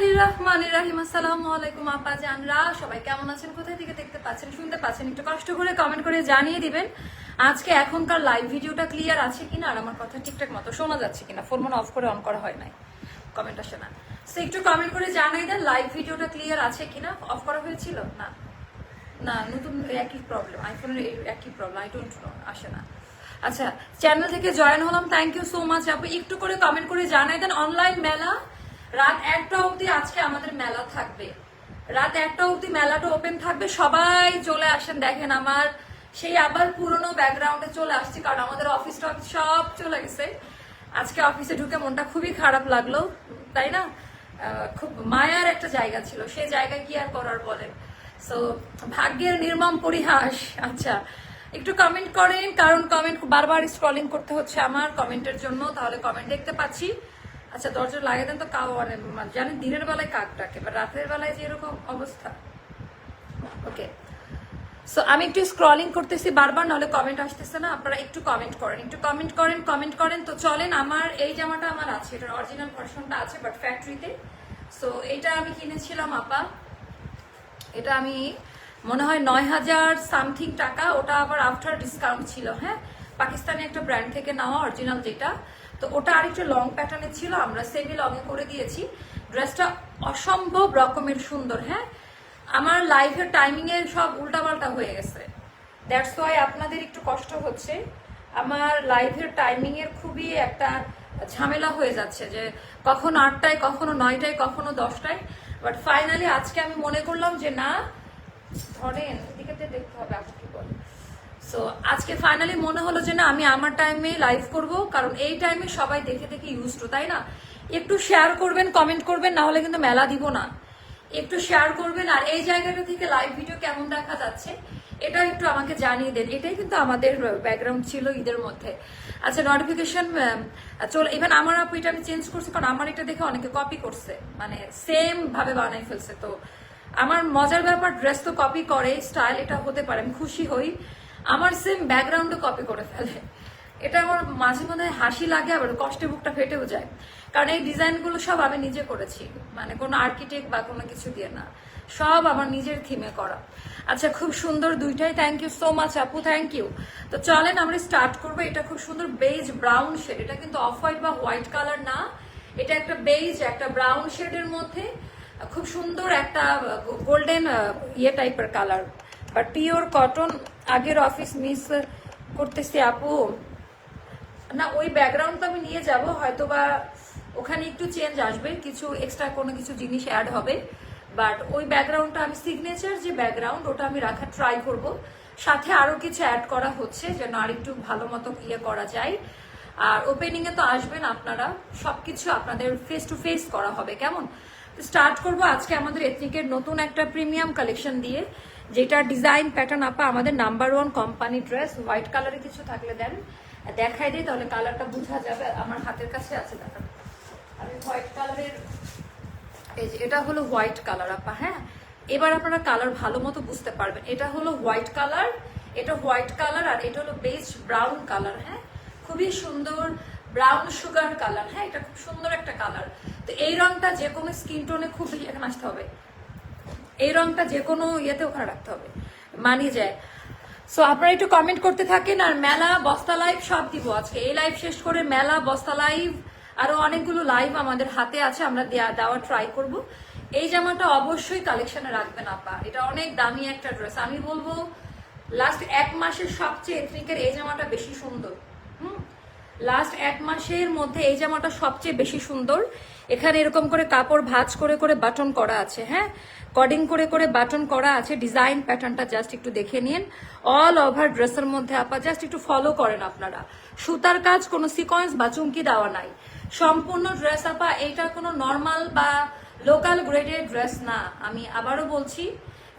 বিসমিল্লাহির আপা সবাই কেমন আছেন? কোথায় থেকে দেখতে পাচ্ছেন, শুনতে পাচ্ছেন? একটু কষ্ট করে কমেন্ট করে জানিয়ে দিবেন, আজকে এখনকার লাইভ ভিডিওটা ক্লিয়ার আছে কিনা আর আমার কথা ঠিকঠাক মতো শোনা যাচ্ছে কিনা? ফোন মনে অফ করে অন করা হয় নাই। কমেন্ট সো একটু কমেন্ট করে জানাই দেন লাইভ ভিডিওটা ক্লিয়ার আছে কিনা? অফ করা হয়েছিল? না। না, নতুন একই প্রবলেম আইফোনের একই প্রবলেম আই আসে না। আচ্ছা চ্যানেল থেকে জয়েন হলাম থ্যাংক ইউ সো মাচ আপু। একটু করে কমেন্ট করে জানাই দেন অনলাইন মেলা রাত একটা অবধি আজকে আমাদের মেলা থাকবে। রাত একটা অবধি মেলাটা ওপেন থাকবে। সবাই চলে আসেন, দেখেন আমার সেই আবার পুরনো ব্যাকগ্রাউন্ডে চলে আসছি, কারণ আমাদের অফিস টফিস সব চলে গেছে। আজকে অফিসে ঢুকে মনটা খুবই খারাপ লাগল, তাই না? খুব মায়ার একটা জায়গা ছিল। সেই জায়গায় কি আর করার বলেন? সো ভাগ্যের নির্মম পরিহাস। আচ্ছা একটু কমেন্ট করেন, কারণ কমেন্ট বারবার স্ক্রলিং করতে হচ্ছে আমার কমেন্টের জন্য, তাহলে কমেন্ট দেখতে পাচ্ছি। আচ্ছা দরজা লাগিয়ে দেন তো কাউ মানে জানেন দিনের বেলায় কাক ডাকে বা রাতের বেলায় যে এরকম অবস্থা। ওকে সো আমি একটু স্ক্রলিং করতেছি, বারবার নাহলে কমেন্ট আসতেছে না, আপনারা একটু কমেন্ট করেন, একটু কমেন্ট করেন কমেন্ট করেন। তো চলেন, আমার এই জামাটা আমার আছে, এটার অরিজিনাল ভার্সনটা আছে বাট ফ্যাক্টরিতে সো এটা আমি কিনেছিলাম, আপা। এটা আমি, মনে হয় নয় হাজার সামথিং টাকা, ওটা আবার আফটার ডিসকাউন্ট ছিল হ্যাঁ? পাকিস্তানি একটা ব্র্যান্ড থেকে নেওয়া অরিজিনাল যেটা। তো ওটা আরেকটু লং প্যাটার্নের ছিল, আমরা সেমি লংয়ে করে দিয়েছি। ড্রেসটা অসম্ভব রকমের সুন্দর হ্যাঁ? আমার লাইফের টাইমিং এর সব উল্টাপাল্টা হয়ে গেছে। দ্যাটস ওয়াই আপনাদের একটু কষ্ট হচ্ছে। আমার লাইফের টাইমিং এর খুবই একটা ঝামেলা হয়ে যাচ্ছে যে কখনো আটটায়, কখনো নয়টায়, কখনো দশটায়। বাট ফাইনালি আজকে আমি মনে করলাম যে না, ধরেন, এদিকে দেখতে হবে আপনি কি বলেন সো আজকে ফাইনালি মনে হলো যে না, আমি আমার টাইমে লাইভ করব, কারণ এই টাইমে সবাই দেখে দেখে ইউজ টু তাই না? একটু শেয়ার করবেন কমেন্ট করবেন, না হলে কিন্তু মেলা দিব না। একটু শেয়ার করবেন, আর এই জায়গাটা থেকে লাইভ ভিডিও কেমন দেখা যাচ্ছে এটা একটু আমাকে জানিয়ে দেন। এটাই কিন্তু আমাদের ব্যাকগ্রাউন্ড ছিল ঈদের মধ্যে। আচ্ছা নোটিফিকেশন চলো ইভেন আমার আপু এটা আমি চেঞ্জ করছি, কারণ আমার এটা দেখে অনেকে কপি করছে। মানে সেম ভাবে বানাই ফেলছে, তো। আমার মজার ব্যাপার ড্রেস তো কপি করে স্টাইল এটা হতে পারে, আমি খুশি হই। আমার সেম ব্যাকগ্রাউন্ডও কপি করে ফেলে। এটা আমার মাঝে মধ্যে হাসি লাগে, আবার কষ্টে বুকটা ফেটেও যায়। কারণ এই ডিজাইনগুলো সব আমি নিজে করেছি। মানে কোনো আর্কিটেক্ট বা কোনো কিছু দিয়ে না। সব আমার নিজের থিমে করা। আচ্ছা খুব সুন্দর দুইটাই। থ্যাংক ইউ সো মাচ আপু থ্যাংক ইউ তো চলেন, আমরা স্টার্ট করব। এটা খুব সুন্দর বেজ ব্রাউন শেড এটা কিন্তু অফ হোয়াইট বা হোয়াইট কালার না। এটা একটা বেজ একটা ব্রাউন শেডের মধ্যে। খুব সুন্দর একটা গোল্ডেন ইয়ে টাইপের কালার বাট পিওর কটন আগের অফিস মিস করতেছি আপু। না, ওই ব্যাকগ্রাউন্ড তো আমি নিয়ে যাব হয়তো বা ওখানে একটু চেঞ্জ আসবে, কিছু এক্সট্রা কোনো কিছু জিনিস অ্যাড হবে। বাট ওই ব্যাকগ্রাউন্ডটা আমি সিগনেচার যে ব্যাকগ্রাউন্ড ওটা আমি রাখার ট্রাই করব। সাথে আরও কিছু অ্যাড করা হচ্ছে, যেন আর একটু ভালো মতো ইয়ে করা যায়। আর ওপেনিং এ তো আসবেন আপনারা, সবকিছু আপনাদের ফেস টু ফেস করা হবে, কেমন? স্টার্ট করব আজকে আমাদের এথনিকের নতুন একটা প্রিমিয়াম কালেকশন দিয়ে, যেটা ডিজাইন প্যাটার্ন আপা আমাদের number one company dress white কালারে কিছু থাকলে দেন। দেখাই দিই, তাহলে কালারটা বোঝা যাবে, আমার হাতের কাছে আছে, দেখান। আমি হোয়াইট কালারের এই যে এটা হলো হোয়াইট কালার আপা হ্যাঁ? এবার আপনারা কালার ভালো মতো বুঝতে পারবেন। এটা হলো হোয়াইট কালার এটা হোয়াইট কালার আর এটা হলো বেস্ট ব্রাউন কালার হ্যাঁ? খুবই সুন্দর ব্রাউন সুগার কালার হ্যাঁ এটা খুব সুন্দর একটা কালার তো এই রংটা যে কোনো স্কিন টোনে খুব আসতে হবে। এই রংটা যে কোনো ইয়েতে ওখানে রাখতে হবে। মানিয়ে যায়। সো আপনারা একটু কমেন্ট করতে থাকেন, আর মেলা, বস্তা লাইভ সব দিব আজকে। এই লাইভ শেষ করে মেলা, বস্তা লাইভ আরও অনেকগুলো লাইভ আমাদের হাতে আছে, আমরা দেওয়া ট্রাই করব। এই জামাটা অবশ্যই কালেকশনে রাখবেন আপা। এটা অনেক দামি একটা ড্রেস আমি বলব লাস্ট এক মাসের সবচেয়ে এথনিকের এই জামাটা বেশি সুন্দর। লাস্ট এক মাসের মধ্যে এই জামাটা সবচেয়ে বেশি সুন্দর। এখানে এরকম করে কাপড় ভাঁজ করে করে বাটন করা আছে হ্যাঁ? কডিং করে করে বাটন করা আছে। ডিজাইন প্যাটার্নটা জাস্ট একটু দেখে নিন। অল ওভার ড্রেসের মধ্যে আপা জাস্ট একটু ফলো করেন আপনারা। সুতার কাজ কোনো সিকোয়েন্স বা চুমকি দেওয়া নাই। সম্পূর্ণ ড্রেস আপা, এইটা কোনো নর্মাল বা লোকাল গ্রেডের ড্রেস না। আমি আবারও বলছি,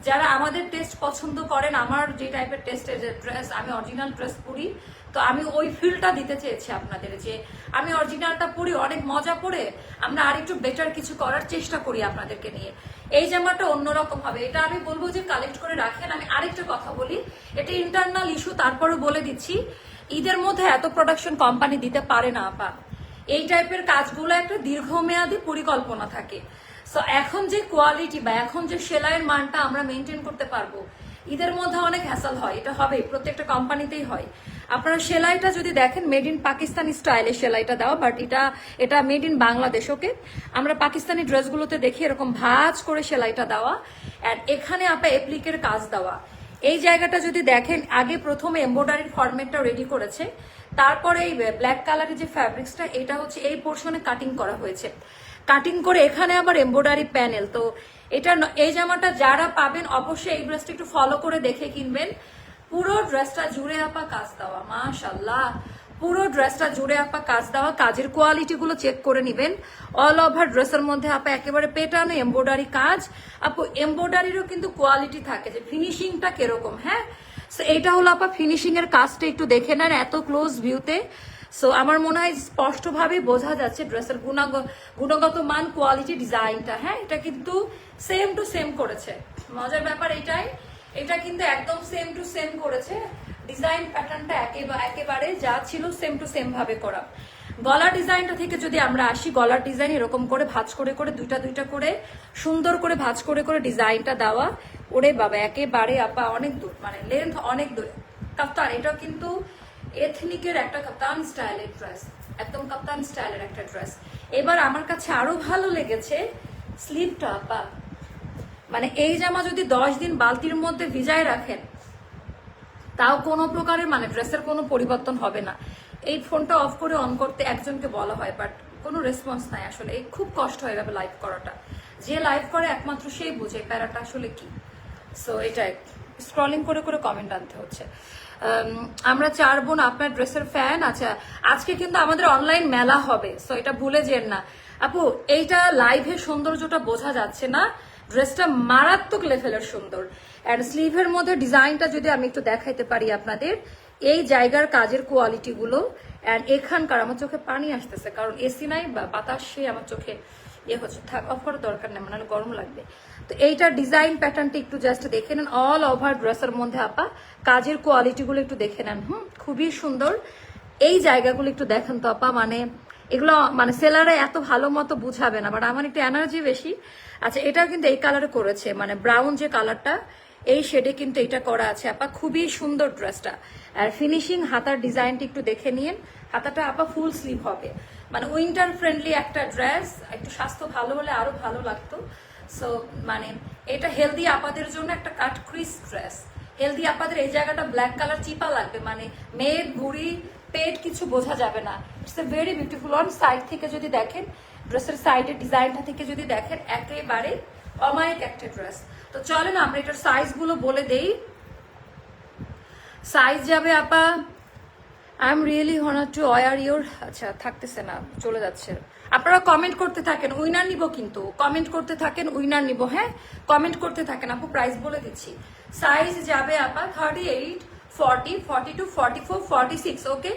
যারা আমাদের টেস্ট পছন্দ করেন, আমার যে টাইপের টেস্টের ড্রেস আমি অরিজিনাল ড্রেস পরি তো আমি ওই ফিলটা দিতে চেয়েছি আপনাদের যে আমি অরিজিনালটা পরি অনেক মজা পরে আমরা আরেকটু বেটার কিছু করার চেষ্টা করি আপনাদেরকে নিয়ে। এই জামাটা অন্যরকম হবে। এটা আমি বলব যে কালেক্ট করে রাখেন। আমি আরেকটা কথা বলি, এটা ইন্টারনাল ইস্যু তারপরে বলে দিচ্ছি, ঈদের মধ্যে এত প্রোডাকশন কোম্পানি দিতে পারে না আপা। এই টাইপের কাজগুলো একটা দীর্ঘমেয়াদী পরিকল্পনা থাকে। সো এখন যে কোয়ালিটি বা এখন যে সেলাইয়ের মানটা আমরা মেনটেন করতে পারব, ঈদের মধ্যে অনেক হ্যাসাল হয়। এটা হবে প্রত্যেকটা কোম্পানিতেই হয়। আপনারা সেলাইটা যদি দেখেন মেড ইন পাকিস্তানি স্টাইলে সেলাইটা দেওয়া বাট এটা এটা মেড ইন বাংলাদেশ ওকে আমরা পাকিস্তানি ড্রেসগুলোতে দেখি এরকম ভাজ করে সেলাইটা দেওয়া আর এখানে আপা এপ্লিকের কাজ দেওয়া। এই জায়গাটা যদি দেখেন, আগে প্রথমে এমব্রয়ডারির ফরম্যাটটা রেডি করেছে, তারপরে এই ব্ল্যাক কালারের যে ফ্যাব্রিক্সটা এটা হচ্ছে এই পোর্শনে কাটিং করা হয়েছে। কাটিং করে এখানে আবার এমব্রয়ডারি প্যানেল তো এটা এই জামাটা যারা পাবেন, অবশ্যই এই ড্রেসটা একটু ফলো করে দেখে কিনবেন। পুরো ড্রেসটা জুড়ে আপা কাজ দেওয়া মাশাল্লাহ পুরো ড্রেসটা জুড়ে আপা কাজ দেওয়া, কাজের কোয়ালিটি গুলো চেক করে নিবেন। অল ওভার ড্রেসের মধ্যে আপা একেবারে পেটানো এমব্রয়ডারি কাজ। আপু এমব্রয়ডারিরও কিন্তু কোয়ালিটি থাকে যে ফিনিশিংটা কীরকম হ্যাঁ? So এইটা হলো আপা ফিনিশিং এর কাজটা একটু দেখে নেন এত ক্লোজ ভিউতে সো আমার মনে হয় স্পষ্টভাবে বোঝা যাচ্ছে ড্রেসের গুণাগ- গুণগত মান কোয়ালিটি ডিজাইনটা হ্যাঁ? এটা কিন্তু সেম টু সেম করেছে। মজার ব্যাপার এটাই এটা কিন্তু একদম সেম টু সেম করেছে। ডিজাইন প্যাটার্নটা একেবারে যা ছিল সেম টু সেম ভাবে করা। গলার ডিজাইনটা থেকে যদি আমরা আসি, গলার ডিজাইন এরকম করে ভাঁজ করে করে, দুইটা দুইটা করে, সুন্দর করে ভাঁজ করে করে ডিজাইনটা দেওয়া, ওরে বাবা, একেবারে আপা, অনেক দূর মানে লেন্থ অনেক দূর। কাপ্তান, এটা কিন্তু এথনিকের একটা কাপ্তান স্টাইলের ড্রেস একদম কাপ্তান স্টাইলের একটা ড্রেস এবার আমার কাছে আরও ভালো লেগেছে স্লিপটা আপা। মানে এই জামা যদি দশ দিন বালতির মধ্যে ভিজায় রাখেন, তাও কোনো প্রকারের মানে ড্রেসের কোনো পরিবর্তন হবে না। এই ফোনটা অফ করে অন করতে একজনকে বলা হয় বাট কোনো রেসপন্স নাই আসলে। এই খুব কষ্ট হয়ে যাবে লাইভ করাটা। যে লাইভ করে একমাত্র সেই বুঝে প্যারাটা আসলে কি। সো এটাই। স্ক্রলিং করে করে কমেন্ট আনতে হচ্ছে। আমরা চার বোন আপনার ড্রেসের ফ্যান আচ্ছা আজকে কিন্তু আমাদের অনলাইন মেলা হবে সো এটা ভুলে যেন না। আপু, এইটা লাইভের সৌন্দর্যটা বোঝা যাচ্ছে না। ড্রেসটা মারাত্মক লেভেলের সুন্দর। অ্যান্ড স্লিভের মধ্যে ডিজাইনটা যদি আমি একটু দেখাইতে পারি আপনাদের, এই জায়গার কাজের কোয়ালিটিগুলো অ্যান্ড এখানকার আমার চোখে পানি আসতেছে, কারণ এসি নাই বা বাতাসে আমার চোখে ইয়ে হচ্ছে, থাক অফ করার দরকার নেই মানে গরম লাগবে। তো এইটার ডিজাইন প্যাটার্নটা একটু জাস্ট দেখে নেন অল ওভার ড্রেসের মধ্যে আপা, কাজের কোয়ালিটিগুলো একটু দেখে নেন, হুম, খুবই সুন্দর। এই জায়গাগুলো একটু দেখেন তো আপা মানে এগুলো মানে সেলারে এত ভালো মতো বুঝাবে না বাট আমার একটু এনার্জি বেশি। আচ্ছা এটা কিন্তু এই কালারে করেছে। মানে ব্রাউন যে কালারটা এই শেডে কিন্তু এটা করা আছে। আপা, খুবই সুন্দর ড্রেসটা আর ফিনিশিং হাতার ডিজাইনটা একটু দেখে নিন। হাতাটা আপা ফুল স্লিভ হবে। মানে উইন্টার ফ্রেন্ডলি একটা ড্রেস একটু স্বাস্থ্য ভালো হলে আরও ভালো লাগতো। সো মানে এটা হেলদি আপাদের জন্য একটা কাট ক্রিস ড্রেস হেলদি আপাদের এই জায়গাটা ব্ল্যাক কালার চিপা লাগবে। মানে মেয়ের বুড়ি পেট কিছু বোঝা যাবে না। It's a very beautiful on side থেকে যদি দেখেন ড্রেসের সাইডের ডিজাইনটা থেকে যদি দেখেন, একেবারে অমায়িক একটা ড্রেস। তো চলেন, আমরা এটার সাইজগুলো বলে দেই। সাইজ যাবে আপা I am really honour to wear your আচ্ছা থাকতেছে না, চলে যাচ্ছে। আপনারা কমেন্ট করতে থাকেন উইনার নিব কিন্তু। কমেন্ট করতে থাকেন উইনার নিব হ্যাঁ? কমেন্ট করতে থাকেন, আপু প্রাইস বলে দিচ্ছি। সাইজ যাবে আপা thirty eight forty forty two forty four forty six okay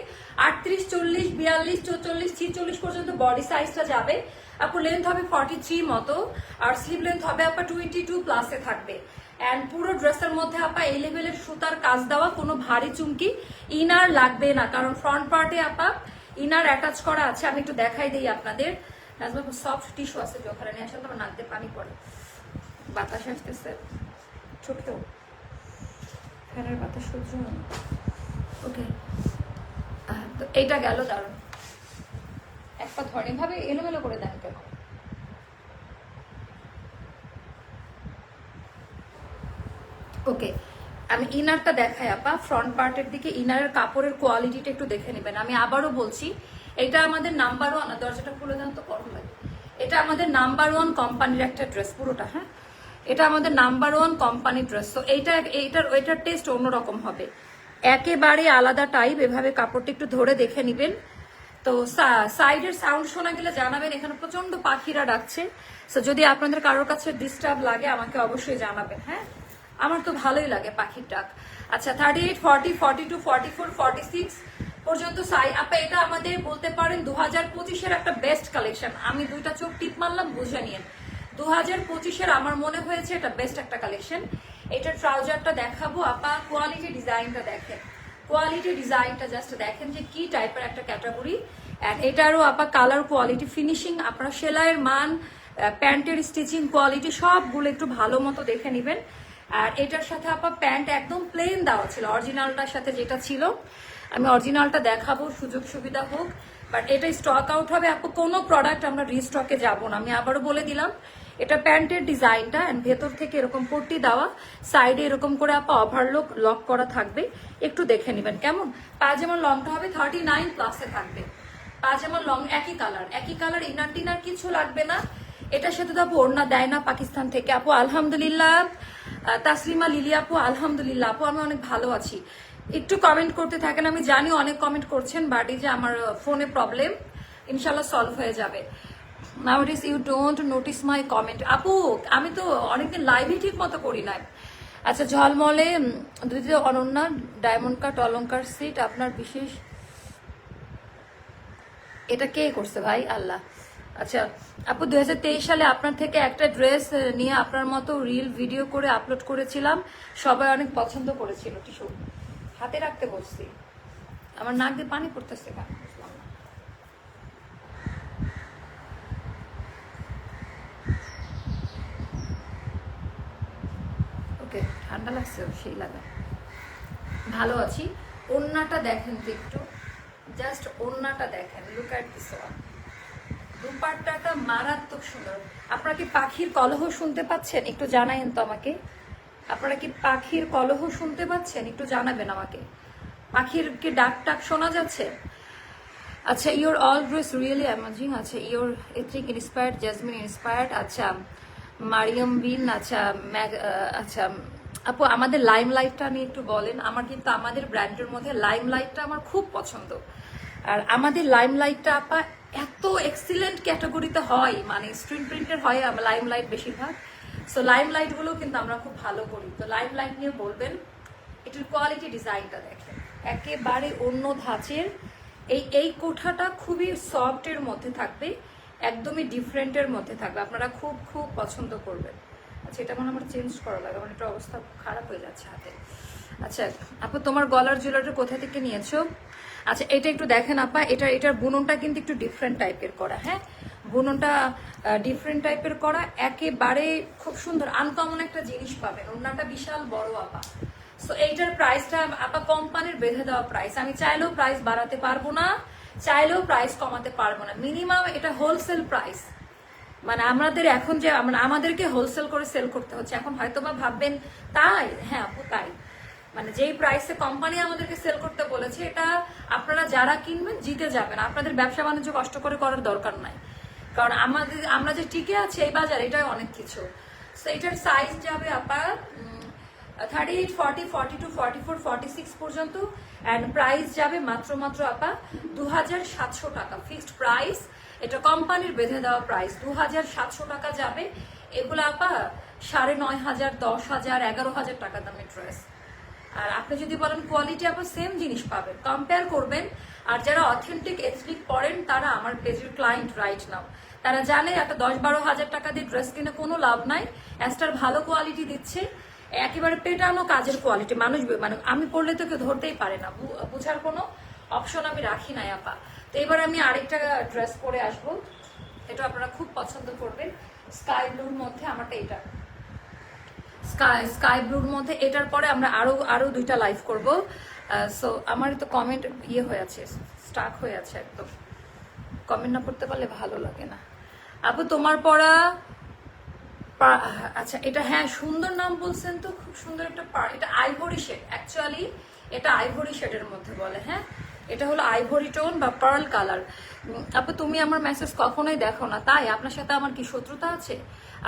আটত্রিশ, চল্লিশ, বিয়াল্লিশ, চৌচল্লিশ, ছিচল্লিশ পর্যন্ত বডি সাইজটা যাবে। আপু লেন্থ হবে ফর্টি থ্রি মতো। আর স্লিভ লেন্থ হবে আপা টোয়েন্টি টু প্লাসে থাকবে। অ্যান্ড পুরো ড্রেসের মধ্যে আপা এই লেভেলের সুতার কাজ দেওয়া, কোনো ভারী চুমকি ইনার লাগবে না। কারণ ফ্রন্ট পার্টে আপা ইনার অ্যাটাচ করা আছে, আমি একটু দেখাই দিই আপনাদের। সফট টিস্যু আছে ওখানে। নিয়ে আসলে তোমার নাক দিয়ে পানি পড়ে। বাতাস আসতেছে। ছোট ফ্যানের বাতাস সহ্য হয় ওকে। তো এইটা গেল দারুণ এক পা ধরেন ভাবে এলোমেলো করে দেন কেন ওকে, আমি ইনারটা দেখাই, আপা। ফ্রন্ট পার্টের দিকে ইনারের কাপড়ের কোয়ালিটিটা একটু দেখে নেবেন। আমি আবারও বলছি, এটা আমাদের নাম্বার ওয়ান দরজাটা খুলে দেন তো গরম লাগে। এটা আমাদের নাম্বার ওয়ান কোম্পানির একটা ড্রেস, পুরোটা হ্যাঁ? এটা আমাদের নাম্বার ওয়ান কোম্পানি ড্রেস তো এইটা, এইটার ওইটার টেস্ট অন্যরকম হবে। একেবারে আলাদা টাইপ এভাবে কাপড়টা একটু ধরে দেখে নেবেন। তো সাইডের সাউন্ড শোনা গেলে জানাবেন, এখানে প্রচণ্ড পাখিরা ডাকছে। তো যদি আপনাদের কারোর কাছে ডিস্টার্ব লাগে, আমাকে অবশ্যই জানাবেন হ্যাঁ? আমার তো ভালোই লাগে পাখির ডাক। আচ্ছা thirty eight forty forty two forty four forty six পর্যন্ত সাই আপা, এটা আমাদের বলতে পারেন দু হাজার পঁচিশের একটা বেস্ট কালেকশন আমি দুইটা চোখ টিপ মারলাম, বুঝে নিন দু হাজার পঁচিশের আমার মনে হয়েছে এটা বেস্ট একটা কালেকশন এটা ট্রাউজারটা দেখাবো। আপা কোয়ালিটি ডিজাইনটা দেখেন। কোয়ালিটি ডিজাইনটা জাস্ট দেখেন যে কি টাইপের একটা ক্যাটাগরি অ্যান্ড এটারও আপা কালার কোয়ালিটি ফিনিশিং আপনার সেলাইয়ের মান প্যান্টের স্টিচিং কোয়ালিটি সবগুলো একটু ভালো মতো দেখে নেবেন। আর এটার সাথে আপা প্যান্ট একদম প্লেন দেওয়া ছিল অরিজিনালটার সাথে যেটা ছিল। আমি অরিজিনালটা দেখাবো, সুযোগ সুবিধা হোক। বাট এটা স্টক আউট হবে। আপু কোনো প্রোডাক্ট আমরা রিস্টকে যাব না। আমি আবারও বলে দিলাম এটা প্যান্টের ডিজাইনটা অ্যান্ড ভেতর থেকে এরকম পট্টি দেওয়া সাইডে এরকম করে আপা ওভারলক লক করা থাকবে। একটু দেখে নেবেন, কেমন? পাজামার লংটা হবে থার্টি নাইন প্লাসে থাকবে। পাজামার লং একই কালার একই কালার ইনার টিনার কিছু লাগবে না। এটার সাথে তো আপু ওড়না দেয় না পাকিস্তান থেকে। আপু আলহামদুলিল্লাহ তাসলিমা লিলি আপু, আলহামদুলিল্লাহ, আপু আমি অনেক ভালো আছি। একটু কমেন্ট করতে থাকেন, আমি জানি অনেক কমেন্ট করছেন বাট যে আমার ফোনে প্রবলেম ইনশাল্লাহ সলভ হয়ে যাবে। Now this you don't notice my comment আপু, আমি তো অনেকদিন লাইভই ঠিক মতো করি না আচ্ছা ঝলমলে দ্বিতীয় অনন্যা ডায়মন্ড কাট অলঙ্কার সিট আপনার বিশেষ এটা কে করছে ভাই? আল্লাহ। আচ্ছা আপু, দুই হাজার তেইশ সালে আপনার থেকে একটা ড্রেস নিয়ে আপনার মতো রিল ভিডিও করে আপলোড করেছিলাম। সবাই অনেক পছন্দ করেছিল টিস্যু হাতে রাখতে বসছি। আমার নাক দিয়ে পানি পড়তেছে কেন ঠান্ডা লাগছে সেই লাগা ভালো আছি। ওন্নাটা দেখেন তো একটু জাস্ট ওন্নাটা দেখেন। লুক অ্যাট দিস ওয়ান দুপাট্টাটা মারাত্মক সুন্দর। আপনারা কি পাখির কলহ শুনতে পাচ্ছেন? একটু জানাইন তো আমাকে। আপনারা কি পাখির কলহ শুনতে পাচ্ছেন? একটু জানাবেন আমাকে। পাখির কি ডাক টাক শোনা যাচ্ছে? আচ্ছা your all dress really amazing আচ্ছা your ethic inspired Jasmine inspired আচ্ছা মারিয়াম বিন আচ্ছা ম্যাগ আচ্ছা আপু, আমাদের লাইম লাইটটা নিয়ে একটু বলেন। আমার কিন্তু আমাদের ব্র্যান্ডের মধ্যে লাইম লাইটটা আমার খুব পছন্দ। আর আমাদের লাইম লাইটটা আপা এত এক্সিলেন্ট ক্যাটাগরিতে হয়। মানে স্ক্রিন প্রিন্টের হয় লাইম লাইট বেশিরভাগ। সো লাইম লাইটগুলো কিন্তু আমরা খুব ভালো করি। তো লাইম লাইট নিয়ে বলবেন, এটার কোয়ালিটি ডিজাইনটা দেখেন। একেবারে অন্য ধাঁচের। এই এই কোঠাটা খুবই সফটের মধ্যে থাকবে। একদমই ডিফারেন্টের মধ্যে থাকবে। আপনারা খুব খুব পছন্দ করবেন। আচ্ছা এটা মনে আমার চেঞ্জ করা লাগে, আমার একটা অবস্থা খারাপ হয়ে যাচ্ছে হাতে। আচ্ছা আপু, তোমার গলার জুয়েলারিটা কোথা থেকে নিয়েছো? আচ্ছা এটা একটু দেখেন আপা, এটা, এটার বুননটা কিন্তু একটু ডিফারেন্ট টাইপের করা হ্যাঁ? বুননটা ডিফারেন্ট টাইপের করা, একেবারে খুব সুন্দর আনকমন একটা জিনিস পাবেন। ওনাটা বিশাল বড় আপা। সো এইটার প্রাইসটা আপা কোম্পানির বেঁধে দেওয়া প্রাইস আমি চাইলেও প্রাইস বাড়াতে পারব না, চাইলেও প্রাইস কমাতে পারব না। মিনিমাম এটা হোলসেল প্রাইস মানে আমাদের এখন যে আমরা আমাদেরকে হোলসেল করে সেল করতে হচ্ছে, এখন হয়তো বা ভাববেন, তাই? হ্যাঁ আপু, তাই। মানে যেই প্রাইসে কোম্পানি আমাদেরকে সেল করতে বলেছে, এটা আপনারা যারা কিনবেন, জিতে যাবেন। আপনাদের ব্যবসা বাণিজ্য কষ্ট করে করার দরকার নাই। কারণ আমাদের, আমরা যে টিকে আছি এই বাজার, এটাই অনেক কিছু। সো এটার সাইজ যাবে আপনার thirty eight forty forty two forty four forty six পর্যন্ত অ্যান্ড প্রাইস যাবে মাত্র মাত্র আপা দু হাজার সাতশো টাকা। ফিক্সড প্রাইস এটা কোম্পানির বেঁধে দেওয়া প্রাইস দু হাজার সাতশো টাকা যাবে। এগুলো আপা সাড়ে নয় হাজার, দশ হাজার, এগারো হাজার টাকা দামের ড্রেস আর আপনি যদি বলেন কোয়ালিটি আপনার সেম জিনিস পাবেন। কম্পেয়ার করবেন। আর যারা অথেন্টিক এথনিক পড়েন তারা আমার পেজের ক্লায়েন্ট রাইট নাও তারা জানে একটা দশ বারো হাজার টাকা দিয়ে ড্রেস কিনে কোনো লাভ নাই। অ্যাস্টার ভালো কোয়ালিটি দিচ্ছে। একেবারে পেটানো কাজের কোয়ালিটি মানুষ মানে আমি পড়লে তো কেউ ধরতেই পারে না। বোঝার কোনো অপশন আমি রাখি নাই আপা। তো এবার আমি আরেকটা ড্রেস পরে আসব। এটা আপনারা খুব পছন্দ করবেন। স্কাই ব্লুর মধ্যে আমারটা এটা। স্কাই স্কাই ব্লুর মধ্যে এটার পরে আমরা আরও আরও দুইটা লাইভ করব। সো আমার তো কমেন্ট ইয়ে হয়ে আছে স্টাক হয়ে আছে একদম। কমেন্ট না করতে পারলে ভালো লাগে না। আপু তোমার পড়া আচ্ছা এটা হ্যাঁ সুন্দর নাম বলছেন তো, খুব সুন্দর একটা এটা আইভরি শেড অ্যাকচুয়ালি এটা আইভরি শেডের মধ্যে বলে হ্যাঁ? এটা হলো আইভরি টোন বা পার্ল কালার আপু, তুমি আমার মেসেজ কখনোই দেখো না। তাই আপনার সাথে আমার কি শত্রুতা আছে?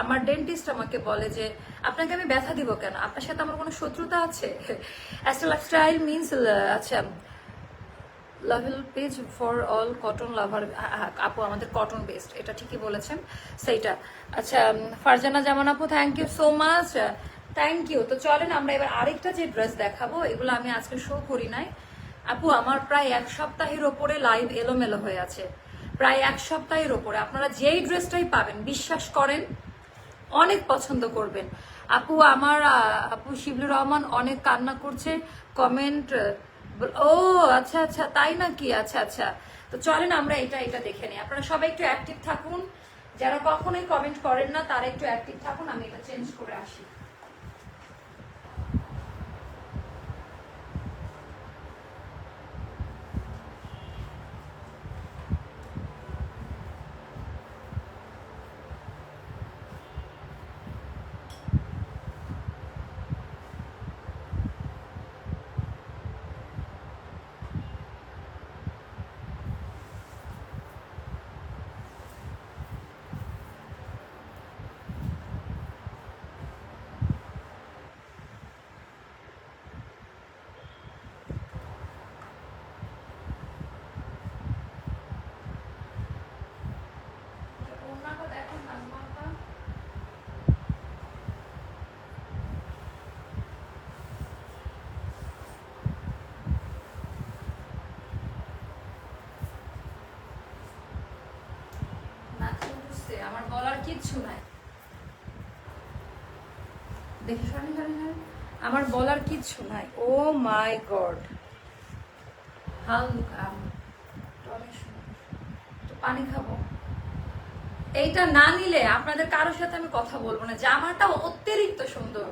আমার ডেন্টিস্ট আমাকে বলে যে, আপনাকে আমি ব্যথা দিব কেন? আপনার সাথে আমার কোনো শত্রুতা আছে? অ্যাস্ট্রা লাইফস্টাইল মিনস আচ্ছা level page for all cotton lover আপু, আমাদের কটন বেস্ট এটা ঠিকই বলেছেন, সেইটা। আচ্ছা ফারজানা জামান আপু thank you so much thank you তো চলেন, আমরা এবার আরেকটা যে ড্রেস দেখাবো, এগুলো আমি আজকে শো করি নাই। আপু, আমার প্রায় এক সপ্তাহের ওপরে লাইভ এলোমেলো হয়ে আছে। প্রায় এক সপ্তাহের ওপরে। আপনারা যেই ড্রেসটাই পাবেন, বিশ্বাস করেন, অনেক পছন্দ করবেন। আপু, আমার আপু শিবলুর রহমান অনেক কান্না করছে কমেন্ট ও আচ্ছা আচ্ছা তাই নাকি? আচ্ছা আচ্ছা। তো চলেন আমরা এটা এটা দেখে নিই। আপনারা সবাই একটু অ্যাক্টিভ থাকুন। যারা কখনোই কমেন্ট করেন না, তারা একটু অ্যাক্টিভ থাকুন, আমি এটা চেঞ্জ করে আসি ওনাটা দেখেন নাজমাটা নাচুন বুঝছে, আমার বলার কিচ্ছু নাই। দেখে সরেন সরেন। আমার বলার কিচ্ছু নাই। Oh my God. সুন্দর। পানি খাব। এইটা না নিলে আপনাদের কারোর সাথে আমি কথা বলব না। জামাটা অতিরিক্ত সুন্দর।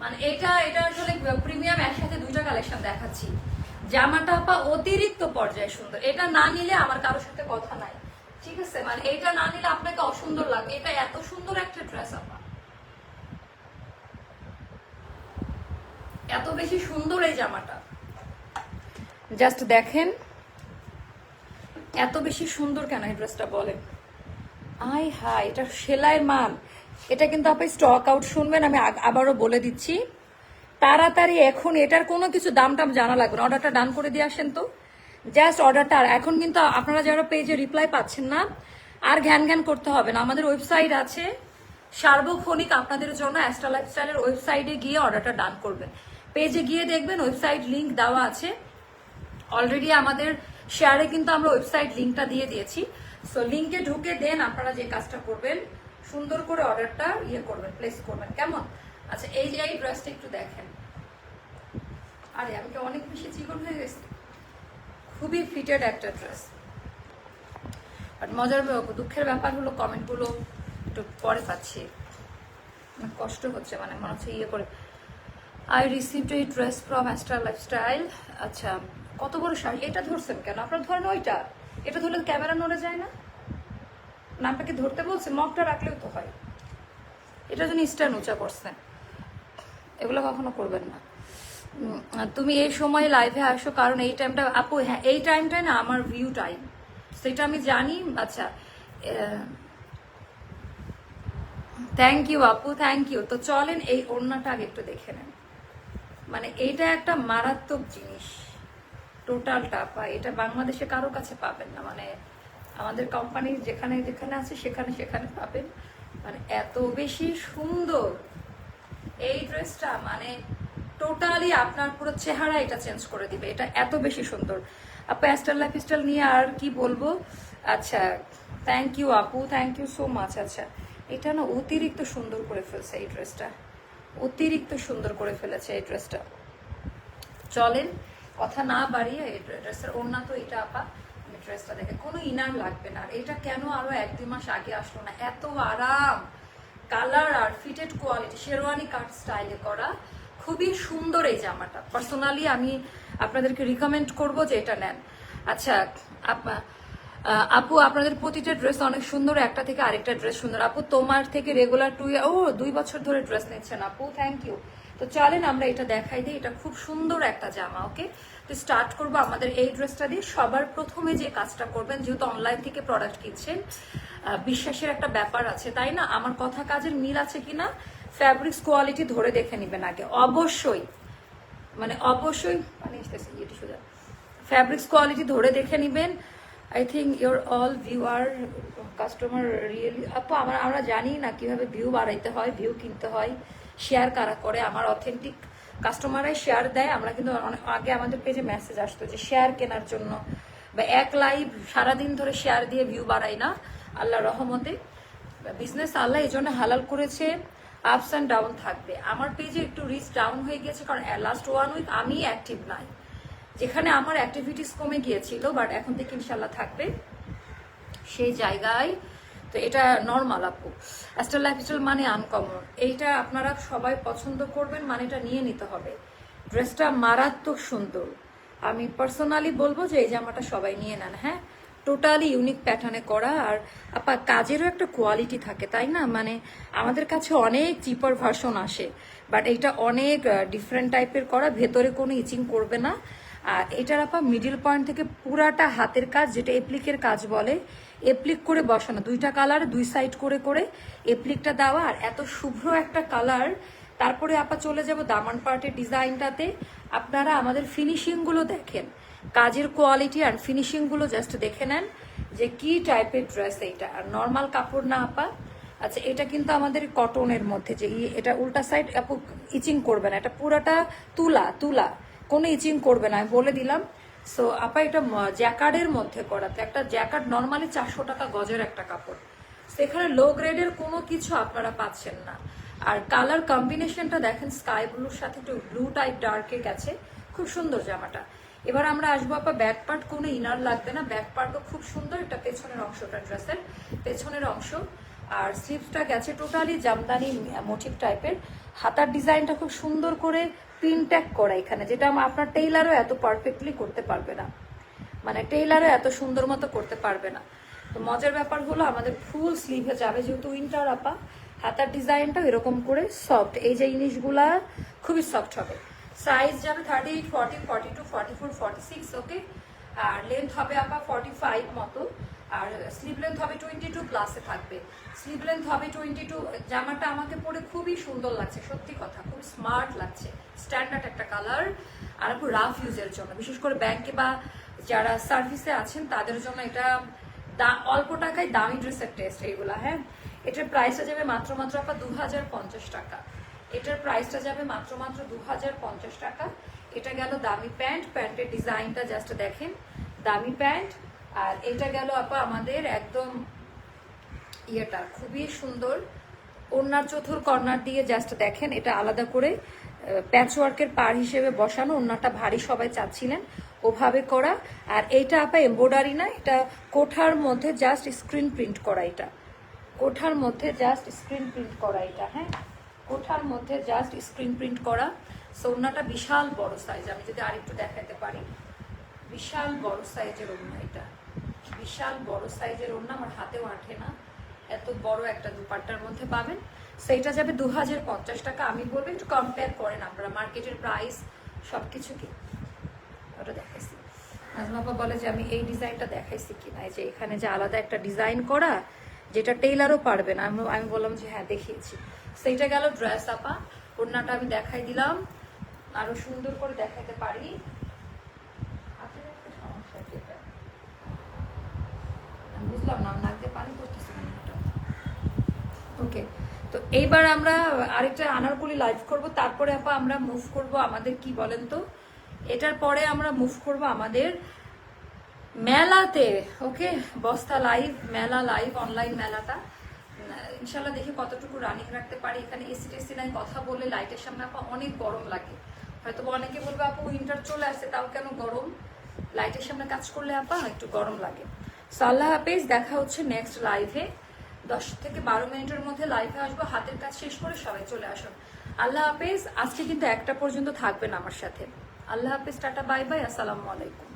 মানে এটা এটা আসলে প্রিমিয়াম একসাথে দুইটা কালেকশন দেখাচ্ছি। জামাটা অতিরিক্ত পর্যায়ে সুন্দর। এটা না নিলে আমার কারোর সাথে কথা নাই। ঠিক আছে মানে এটা না নিলে আপনাকে অসুন্দর লাগবে। এটা এত সুন্দর একটা ড্রেস আপা এত বেশি সুন্দর এই জামাটা। জাস্ট দেখেন। এত বেশি সুন্দর কেন এই ড্রেসটা বলেন? আই হাই এটা সেলাইয়ের মাল এটা কিন্তু আপনি স্টক আউট শুনবেন আমি আবারও বলে দিচ্ছি। তাড়াতাড়ি এখন এটার কোনো কিছু দাম টাম জানা লাগবে না। অর্ডারটা ডান করে দিয়ে আসেন তো। জাস্ট অর্ডারটা আর এখন কিন্তু আপনারা যারা পেজে রিপ্লাই পাচ্ছেন না, আর ঘ্যান ঘ্যান করতে হবে না। আমাদের ওয়েবসাইট আছে সার্বক্ষণিক আপনাদের জন্য অ্যাস্ট্রা লাইফস্টাইলের ওয়েবসাইটে গিয়ে অর্ডারটা ডান করবেন। পেজে গিয়ে দেখবেন ওয়েবসাইট লিঙ্ক দেওয়া আছে। অলরেডি আমাদের শেয়ারে কিন্তু আমরা ওয়েবসাইট লিঙ্কটা দিয়ে দিয়েছি। সো লিঙ্কে ঢুকে দেন আপনারা যে কাজটা করবেন, সুন্দর করে অর্ডারটা ইয়ে করবেন প্লেস করবেন। কেমন? আচ্ছা এই যে এই ড্রেসটা একটু দেখেন। আরে, আমি তো অনেক বেশি চিকন হয়ে গেছি। খুবই ফিটেড একটা ড্রেস বাট মজার দুঃখের ব্যাপার হলো কমেন্টগুলো একটু পরে পাচ্ছি। কষ্ট হচ্ছে মানে মনে হচ্ছে ইয়ে করে। আই রিসিভড এই ড্রেস ফ্রম অ্যাস্ট্রা লাইফস্টাইল আচ্ছা কত বড় শাড়ি? এটা ধরছেন কেন? আপনার ধরেন ওইটা। এটা ধরলে ক্যামেরা নড়ে যায় না। না ধরতে বলছে, মগটা রাখলেও তো হয়। এটা জন্য স্ট্যান্ড উঁচা করছেন এগুলো কখনো করবেন না। তুমি এই সময় লাইভে আসো, কারণ এই টাইমটা আপু হ্যাঁ এই টাইমটাই না, আমার ভিউ টাইম সেটা আমি জানি আচ্ছা থ্যাংক ইউ আপু থ্যাংক ইউ তো চলেন এই ওড়নাটা আগে একটু দেখে নেন। মানে এইটা একটা মারাত্মক জিনিস টোটালটা পা এটা বাংলাদেশে কারও কাছে পাবেন না। মানে আমাদের কোম্পানি যেখানে যেখানে আছে, সেখানে সেখানে পাবেন। মানে এত বেশি সুন্দর এই ড্রেসটা মানে টোটালি আপনার পুরো চেহারা এটা চেঞ্জ করে দিবে। এটা এত বেশি সুন্দর। আপু অ্যাস্টার লাইফ স্টাইল নিয়ে আর কি বলব? আচ্ছা থ্যাংক ইউ আপু থ্যাংক ইউ সো মাচ আচ্ছা এটা না অতিরিক্ত সুন্দর করে ফেলছে এই ড্রেসটা অতিরিক্ত সুন্দর করে ফেলেছে এই ড্রেসটা চলেন, কথা না বাড়িয়ে এই ড্রেসের ওড়না তো এটা আপা ড্রেসটা দেখে কোনো ইনার লাগবে না। আর এটা কেন আরও এক দুই মাস আগে আসলো না? এত আরাম। কালার আর ফিটেড কোয়ালিটি শেরওয়ানি কাট স্টাইলে করা। খুবই সুন্দর এই জামাটা। পার্সোনালি আমি আপনাদেরকে রিকমেন্ড করব যে এটা নেন। আচ্ছা আপ- আপু, আপনাদের প্রতিটা ড্রেস অনেক সুন্দর, একটা থেকে আরেকটা ড্রেস সুন্দর। আপু, তোমার থেকে রেগুলার টু ও, দুই বছর ধরে ড্রেস নিচ্ছেন আপু থ্যাংক ইউ তো চলেন আমরা এটা দেখাই দিই, এটা খুব সুন্দর একটা জামা ওকে তো স্টার্ট করব আমাদের এই ড্রেসটা দিয়ে। সবার প্রথমে যে কাজটা করবেন, যেহেতু অনলাইন থেকে প্রোডাক্ট কিনছেন বিশ্বাসের একটা ব্যাপার আছে, তাই না? আমার কথা কাজের মিল আছে কিনা? ফ্যাব্রিক্স কোয়ালিটি ধরে দেখে নেবেন আগে। অবশ্যই মানে অবশ্যই মানে ইয়েটি সোজা। ফ্যাব্রিক্স কোয়ালিটি ধরে দেখে নেবেন। I think your all viewer customer really আপু, আমরা আমরা জানি না কীভাবে ভিউ বাড়াইতে হয় ভিউ কিনতে হয় শেয়ার কারা করে, আমার অথেন্টিক কাস্টমাররাই শেয়ার দেয়। আমরা কিন্তু অনেক, আগে আমাদের পেজে মেসেজ আসতো যে শেয়ার কেনার জন্য। বা এক লাইভ সারাদিন ধরে শেয়ার দিয়ে ভিউ বাড়াই না আল্লাহ রহমতে। বিজনেস আল্লাহ এই জন্য হালাল করেছে। আপস অ্যান্ড ডাউন থাকবে। আমার পেজে একটু রিচ ডাউন হয়ে গেছে কারণ লাস্ট ওয়ান উইক আমি অ্যাক্টিভ নাই। যেখানে আমার অ্যাক্টিভিটিস কমে গিয়েছিল বাট এখন থেকে ইনশাল্লাহ থাকবে সেই জায়গায়। তো এটা নর্মাল আপু। অ্যাস্টার লাইফস্টাইল মানে আনকমন এইটা আপনারা সবাই পছন্দ করবেন মানে এটা নিয়ে নিতে হবে। ড্রেসটা মারাত্মক সুন্দর। আমি পার্সোনালি বলব যে এই জামাটা সবাই নিয়ে নেন হ্যাঁ? টোটালি ইউনিক প্যাটার্নে করা, আর আপা, কাজেরও একটা কোয়ালিটি থাকে, তাই না? মানে আমাদের কাছে অনেক চিপার ভার্সন আসে বাট এইটা অনেক ডিফারেন্ট টাইপের করা, ভেতরে কোনো ইচিং করবে না। আর এটার আপা মিডিল পয়েন্ট থেকে পুরাটা হাতের কাজ, যেটা এপ্লিকের কাজ বলে এপ্লিক করে বসানো, দুইটা কালার দুই সাইড করে করে এপ্লিকটা দেওয়া, আর এত শুভ্র একটা কালার তারপরে আপা চলে যাব দামান পার্টের ডিজাইনটাতে আপনারা আমাদের ফিনিশিংগুলো দেখেন। কাজের কোয়ালিটি আর ফিনিশিংগুলো জাস্ট দেখে নেন যে কি টাইপের ড্রেস এইটা। আর নর্মাল কাপড় না আপা আচ্ছা এটা কিন্তু আমাদের কটনের মধ্যে যে এটা উল্টা সাইড ইচিং করবে না, এটা পুরাটা তুলা তুলা। কোনো ইচিং করবে না, আমি বলে দিলাম। সো আপা, এটা জ্যাকার্ডের মধ্যে করা তো একটা জ্যাকার্ড নর্মালি চারশো টাকা গজের একটা কাপড়। সেখানে লো গ্রেডের কোনো কিছু আপনারা পাচ্ছেন না। আর কালার কম্বিনেশনটা দেখেন স্কাই ব্লুর সাথে একটু ব্লু টাইপ ডার্কে গেছে। খুব সুন্দর জামাটা। এবার আমরা আসব আপা ব্যাক পার্ট কোনো ইনার লাগবে না। ব্যাক পার্টও খুব সুন্দর, এটা পেছনের অংশটা ড্রেসের পেছনের অংশ। আর স্লিভসটা গেছে টোটালি জামদানি মোটিভ টাইপের হাতার ডিজাইনটা খুব সুন্দর করে পিন করা এখানে, যেটা আপনার টেইলারও এত পারফেক্টলি করতে পারবে না। মানে টেইলারও এত সুন্দর মতো করতে পারবে না। তো মজার ব্যাপার হলো, আমাদের ফুল স্লিভে যাবে যেহেতু উইন্টার আপা। হাতার ডিজাইনটা এরকম করে সফট এই যে জিনিসগুলা খুবই সফট হবে। সাইজ যাবে thirty eight forty forty two forty four forty six okay আর লেন্থ হবে আপা ফর্টি ফাইভ মতো। আর স্লিভ লেন্থ হবে টোয়েন্টি টু প্লাসে থাকবে। স্লিভ লেন্থ হবে টোয়েন্টি টু জামাটা আমাকে পরে খুবই সুন্দর লাগছে, সত্যি কথা, খুব স্মার্ট লাগছে। স্ট্যান্ডার্ড একটা কালার আর একটু রাফ ইউজের জন্য। বিশেষ করে ব্যাংকে বা যারা সার্ভিসে আছেন, তাদের জন্য এটা দা- অল্প টাকায় দামি ড্রেসের টেস্ট এইগুলা হ্যাঁ? এটার প্রাইসটা যাবে মাত্র মাত্র আপা দু হাজার পঞ্চাশ টাকা। এটার প্রাইসটা যাবে মাত্র মাত্র দু হাজার পঞ্চাশ টাকা। এটা গেল দামি প্যান্ট, প্যান্টের ডিজাইনটা জাস্ট দেখেন। দামি প্যান্ট, আর এটা গেল আপা আমাদের একদম ইয়েটা, খুবই সুন্দর। ওনার চতুর কর্নার দিয়ে জাস্ট দেখেন, এটা আলাদা করে প্যাচ ওয়ার্কের পার হিসেবে বসানো। ওনারটা ভারী সবাই চাচ্ছিলেন ওভাবে করা। আর এইটা আপা এম্ব্রয়ডারি না, এটা কোঠার মধ্যে জাস্ট স্ক্রিন প্রিন্ট করা এটা। কোঠার মধ্যে জাস্ট স্ক্রিন প্রিন্ট করা এটা হ্যাঁ? কোঠার মধ্যে জাস্ট স্ক্রিন প্রিন্ট করা। সো ওনাটা বিশাল বড় সাইজ আমি যদি আরেকটু দেখাতে পারি। বিশাল বড় সাইজের ওড়না এটা। বিশাল বড় সাইজের ওড়না, আমার হাতেও আঠে না। এত বড় একটা দুপাট্টার মধ্যে পাবেন। সেইটা যাবে দু হাজার পঞ্চাশ টাকা। আমি বলব একটু কম্পেয়ার করেন আপনারা মার্কেটের প্রাইস সব কিছু কি? ওটা দেখাইছি। নাজমাপা বলে যে, আমি এই ডিজাইনটা দেখাইছি কিনা? যে, এখানে যে আলাদা একটা ডিজাইন করা, যেটা টেইলারও পারবে না। আমি বললাম যে হ্যাঁ দেখিয়েছি। সেইটা গেল ড্রেস আপা। ওড়নাটা আমি দেখাই দিলাম। আরও সুন্দর করে দেখাইতে পারি। বুঝলাম না, নাক পানি ওকে তো এইবার আমরা আরেকটা আনারকুলি লাইভ করব। তারপরে আপা আমরা মুভ করব আমাদের কি বলেন তো? এটার পরে আমরা মুভ করব আমাদের মেলাতে ওকে বস্তা লাইভ মেলা লাইভ অনলাইন মেলাটা। ইনশাল্লাহ দেখি কতটুকু রানিং রাখতে পারি। এখানে এসি টেসি নাই, কথা বলে লাইটের সামনে আপা অনেক গরম লাগে। হয়তো অনেকে বলবে, আপু উইন্টার চলে আসছে, তাও কেন গরম? লাইটের সামনে কাজ করলে আপা একটু গরম লাগে। সো আল্লাহ হাফেজ, দেখা হচ্ছে নেক্সট লাইভে দশ থেকে বারো মিনিটের মধ্যে লাইভে আসব, হাতের কাজ শেষ করে সবাই চলে আসুন। আল্লাহ হাফেজ, আজকে কিন্তু একটা পর্যন্ত থাকবেন আমার সাথে। আল্লাহ হাফেজ, টাটা, বাই বাই, আসসালামু আলাইকুম।